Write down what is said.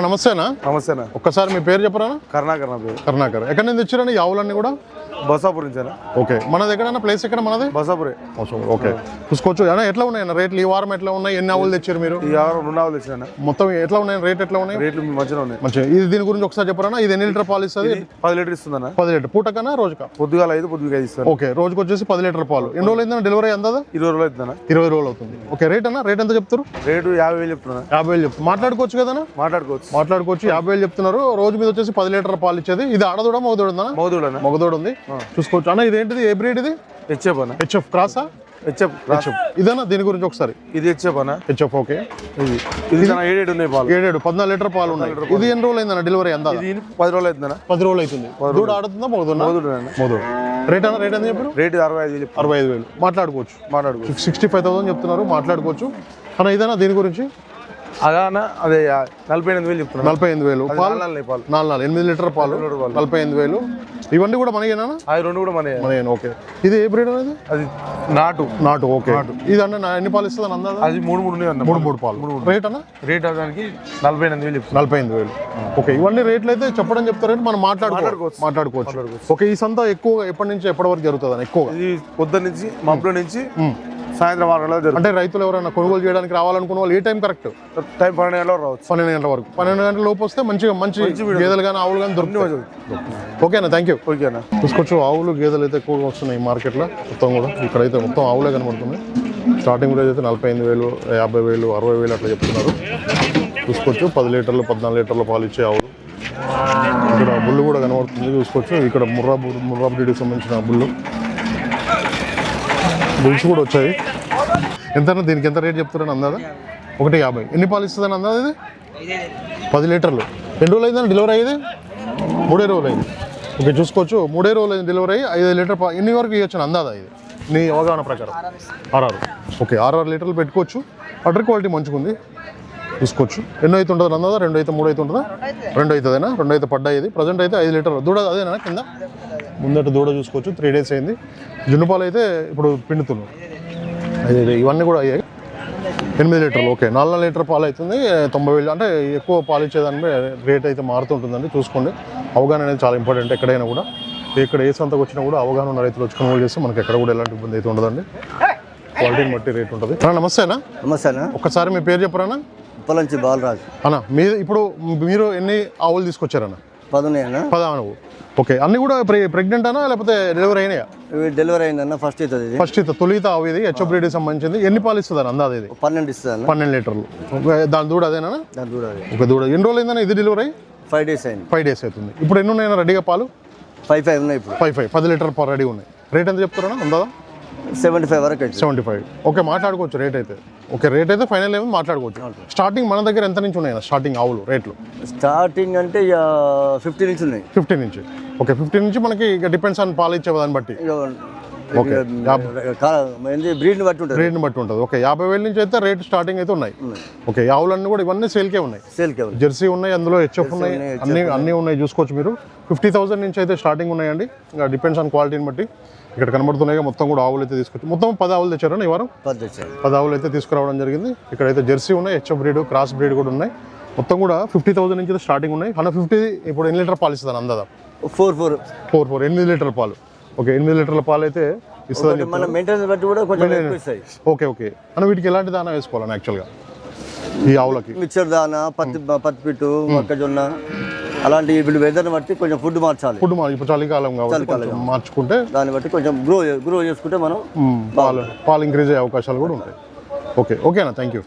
నమస్తేనా? నమస్తేనా? ఒక్కసారి మీ పేరు చెప్పరా కరుణాకర్ నా పేరు. కరుణాకర్. ఎక్కడి నుంచి తెచ్చారని ఆవులన్నీ కూడా? బసాపూర్ నుంచేనా? ఓకే. మనది ఎక్కడన్నా ప్లేస్ ఎక్కడ మనది? బసాపూరే. ఓకే. చూసుకోవచ్చు. అన్న ఎట్లా ఉన్నాయి అన్న రేట్లు? ఈ వారం ఎట్లా ఉన్నాయి? ఎన్ని ఆవులు తెచ్చారు మీరు? ఈ ఆరు రెండు ఆవులు తెచ్చినా మొత్తం ఎట్లా ఉన్నాయి? రేట్ ఎట్లా ఉన్నాయి? రేట్లు మంచిగా ఉన్నాయి. మంచిగా. ఇది దీని గురించి ఒకసారి చెప్పరా ఇది ఎన్ని లీటర్ పాలు ఇస్తుంది? పది లీటర్ ఇస్తుందన్న పది లీటర్. పూటకన్నా రోజుకా? పొద్దుగాల ఐదు పొద్దుగా ఐదు ఇస్తాను. ఓకే. రోజుకి వచ్చేసి పది లీటర్ పాలు. ఎన్ని రోజులు అయిందన్న? డెలివరీ అందా? ఇరవై రోజులు అవుతుందన్న. ఇరవై రోజులు అవుతుంది. ఓకే. రేట్ అన్న? రేట్ ఎంత చెప్తారు? రేటు యాభై వేలు చెప్తున్నా యాభై వేలు చెప్తారు. మాట్లాడుకోవచ్చు కదన్నా మాట్లాడుకోవచ్చు. మాట్లాడుకోవచ్చు. యాభై వేలు చెప్తున్నారు. రోజు మీద వచ్చేసి పది లీటర్ పాలు ఇచ్చేది. ఇది ఆడదూడ మగదూడ అన్న? మగదూడ ఉంది చూసుకోవచ్చు. అన్న ఇదేంటిది? ఏ బ్రీడ్ ఇది? హెచ్ఎఫ్ అన్న. హెచ్ఎఫ్ క్రాసా హెచ్ఎఫ్ హెచ్ఎఫ్ ఇదేనా దీని గురించి ఒకసారి. ఇది హెచ్ఎఫ్ అన్న. హెచ్ఎఫ్ ఓకే ఇది. ఇది ఏడేడు ఉన్నాయి పాలు. ఏడేడు పద్నాలుగు లీటర్ పాలు ఉన్నాయి. ఇది ఎన్ని రోజులు అయిందన్న డెలివరీ అందా ఇది పది రోజులు అవుతుందన్న. పది రోజులు అవుతుంది. దూడ ఆడుతుందా? మగదూడ మౌదుడు. మగదూడ రేట్ అన్న రేట్ ఎంత చెప్పారు? రేటు అరవై ఐదు అరవై ఐదు వేలు. మాట్లాడుకోవచ్చు. మాట్లాడుకోవచ్చు. సిక్స్టీ ఫైవ్ థౌసండ్ చెప్తున్నారు. మాట్లాడుకోవచ్చు. అన్న ఇదేనా దీని గురించి? అదా అన్న అదే నలభై ఎనిమిది వేలు చెప్తున్నా నలభై ఎనిమిది వేలు. పాలు? నాలుగు నాలుగు ఎనిమిది లీటర్ పాలు. నలభై ఎనిమిది వేలు. ఇవన్నీ కూడా మనకేనా అవి రెండు కూడా మన మన ఓకే. ఇది ఏ బ్రీడ్ అనేది? అది నాటు. నాటు ఓకే. ఇది అంటే నా- ఎన్ని పాలు ఇస్తుంది అందా అది మూడు మూడు అన్న. మూడు మూడు పాలు. రేట్ అన్న? రేట్ దానికి నలభై ఎనిమిది వేలు నలభై ఎనిమిది వేలు. ఓకే ఇవన్నీ రేట్లు అయితే చెప్పడం చెప్తారంటే మనం మాట్లాడుకోవచ్చు. మాట్లాడుకోవచ్చు. ఓకే ఈ సంత ఎక్కువ ఎప్పటి నుంచి ఎప్పటి వరకు జరుగుతుంది అని ఎక్కువగా? ఇది పొద్దున్న నుంచి మబ్బుల నుంచి సాయంత్రం ఆరు గంటల జరుగుతుంది. అంటే రైతులు ఎవరైనా కొనుగోలు చేయడానికి రావాలనుకున్న వాళ్ళు ఏ టైం కరెక్ట్? టైం పన్నెండు గంటల రావచ్చు. పన్నెండు గంటల వరకు. పన్నెండు గంటల లోపు వస్తే మంచిగా మంచి గేదెలు కానీ ఆవులు కానీ దొరుకుతాయి. ఓకేనా? థ్యాంక్ యూ ఓకేనా చూసుకోవచ్చు ఆవులు గేదెలు అయితే ఎక్కువగా వస్తున్నాయి ఈ మార్కెట్లో మొత్తం కూడా. ఇక్కడైతే మొత్తం ఆవులే కనబడుతున్నాయి. స్టార్టింగ్ ప్రైస్ అయితే నలభై ఎనిమిది వేలు యాభై వేలు అరవై వేలు అట్లా చెప్తున్నారు. చూసుకోవచ్చు పది లీటర్లు పద్నాలుగు లీటర్ల పాలు ఇచ్చే ఆవులు. ఇక్కడ బుల్లు కూడా కనబడుతుంది. చూసుకోవచ్చు ఇక్కడ ముర్రా ముర్రా బ్రీడ్కి సంబంధించిన బుల్లు. బుల్స్ కూడా వచ్చాయి. ఎంత దీనికి ఎంత రేట్ చెప్తారని అందాదా? ఒకటి యాభై. ఎన్ని పాలు ఇస్తుందని అందాదా ఇది? పది లీటర్లు. ఎన్ని రోజులు అయిందని డెలివరీ అయ్యేది? మూడే రోజులు అయింది. ఓకే చూసుకోవచ్చు. మూడే రోజులు అయింది డెలివరీ అయ్యి ఐదు లీటర్ పా- ఎన్ని వరకు ఇవ్వచ్చు అందాదా ఇది? నీ అవగాహన ప్రకారం. ఆర్ఆర్. ఓకే ఆర్ఆర్ లీటర్లు పెట్టుకోవచ్చు. అటర్ క్వాలిటీ మంచిగా ఉంది చూసుకోవచ్చు. ఎన్నో అయితే ఉంటుంది అందా రెండు అయితే మూడు అయితే ఉంటుందా? రెండు అవుతుందేనా? రెండు అయితే పడ్డాయి ప్రజెంట్ అయితే ఐదు లీటర్లు. దూడ అదేనా కింద? ముందట దూడ చూసుకోవచ్చు. త్రీ డేస్ అయింది. జున్నుపాలు అయితే ఇప్పుడు పిండుతున్నాం అదే ఇవన్నీ కూడా అయ్యాయి. ఎనిమిది లీటర్లు ఓకే. నాలుగు లీటర్ పాలు అవుతుంది. తొంభై వేలు అంటే ఎక్కువ పాలు ఇచ్చేదాన్ని రేట్ అయితే మారుతుంటుందండి చూసుకోండి. అవగాహన అనేది చాలా ఇంపార్టెంట్ ఎక్కడైనా కూడా. ఇక్కడ ఏ సంతకు వచ్చినా కూడా అవగాహన ఉన్న రైతులు వచ్చి కొనుగోలు చేస్తే మనకి ఎక్కడ కూడా ఎలాంటి ఇబ్బంది అయితే ఉండదండి. క్వాలిటీని బట్టి రేట్ ఉంటుంది. అన్న నమస్తేనా నమస్తే అన్న. ఒక్కసారి మీ పేరు చెప్పరానా ఉప్పలంచి బాలరాజు. అన్న మీ ఇప్పుడు మీరు ఎన్ని ఆవులు తీసుకొచ్చారన్న? పదున్నాయి అన్న పదా నువ్వు ఓకే అన్ని కూడా ప్రెగ్నెంట్ అనా లేకపోతే డెలివరీ అయినాయా? ఇవి డెలివరీ అయిందన్న ఫస్ట్ ఇది. ఫస్ట్ ఇది తొలిత ఆవు ఇది హెచ్ఎఫ్ బ్రీడ్కి సంబంధించింది. ఎన్ని పాలు ఇస్తుంది అన్న అందాది ఇది? పన్నెండు ఇస్తుంది పన్నెండు లీటర్లు. దాని దూడ అదేనా? దాని చూడాలి ఒక దూడ. ఎన్ని రోజులు అయిందన్న ఇది డెలివరీ? ఫైవ్ డేస్ అయింది. ఫైవ్ డేస్ అవుతుంది. ఇప్పుడు ఎన్ని ఉన్నాయన్న రెడీగా పాలు? ఫైవ్ ఫైవ్ ఉన్నాయి ఇప్పుడు. ఫైవ్ ఫైవ్ పది లీటర్ పాలు రెడీ ఉన్నాయి. రేట్ ఎంత చెప్తారా అందా సెవెంటీ ఫైవ్ వరకు సెవెంటీ ఫైవ్. ఓకే మాట్లాడుకోవచ్చు రేట్ అయితే. ఓకే రేట్ అయితే ఫైనల్ ఏమో మాట్లాడుకోవచ్చు. స్టార్టింగ్ మన దగ్గర ఎంత నుంచి ఉన్నాయి? స్టార్టింగ్ ఆవులు రేట్లు స్టార్టింగ్ అంటే ఫిఫ్టీ నుంచి ఉన్నాయి. ఫిఫ్టీ నుంచి. ఓకే ఫిఫ్టీ నుంచి మనకి ఇక డిపెండ్స్ ఆన్ పాలు ఇచ్చే దాన్ని బట్టి. బ్రీడ్ని బట్టి ఉంటుంది. రేట్ని బట్టి ఉంటుంది. ఓకే యాభై వేల నుంచి అయితే రేట్ స్టార్టింగ్ అయితే ఉన్నాయి. ఓకే ఆవులన్నీ కూడా ఇవన్నీ సేల్కే ఉన్నాయి. సేల్కి జెర్సీ ఉన్నాయి అందులో హెచ్ఎఫ్ ఉన్నాయి అన్ని అన్నీ ఉన్నాయి చూసుకోవచ్చు మీరు. ఫిఫ్టీ థౌసండ్ నుంచి అయితే స్టార్టింగ్ ఉన్నాయండి. ఇంకా డిపెండ్స్ ఆన్ క్వాలిటీని బట్టి ఇక్కడ కనబడుతున్నాయి. మొత్తం కూడా ఆవులు అయితే తీసుకొచ్చి మొత్తం పది ఆవులు తెచ్చారని ఈ వారం? పది ఆవులు అయితే తీసుకురావడం జరిగింది. ఇక్కడైతే జెర్సీ ఉన్నాయి హెచ్ఎఫ్ బ్రీడ్ క్రాస్ బ్రీడ్ కూడా ఉన్నాయి. మొత్తం కూడా ఫిఫ్టీ థౌసండ్ నుంచి స్టార్టింగ్ ఉన్నాయి. హండ్రెడ్ ఫిఫ్టీ ఇప్పుడు ఎన్ని లీటర్ పాలు ఇస్తుంది అందాదా? Four four. Four four. ఎనిమిది లీటర్ల పాలు. ఓకే ఎనిమిది లీటర్ల పాలు అయితే మన మెయింటెనెన్స్ బట్టి కూడా కొంచెం ఎక్కువ ఇస్తాయి. Okay okay. అన్న వీటికి ఎలాంటి దానా వేసుకోవాలని యాక్చువల్గా ఈ ఆవులకి. మిక్చర్ దానా పత్తి పత్తి పిట్టు మొక్కజొన్న అలాంటి ఇప్పుడు వెదర్ని బట్టి కొంచెం ఫుడ్ మార్చాలి. ఫుడ్ మా ఇప్పుడు చలికాలం కాబట్టి మార్చుకుంటే దాన్ని బట్టి కొంచెం గ్రో గ్రో చేసుకుంటే మనం మ్, పాలు పాలు ఇంక్రీజ్ అయ్యే అవకాశాలు కూడా ఉంటాయి. ఓకే ఓకేనా థ్యాంక్ యూ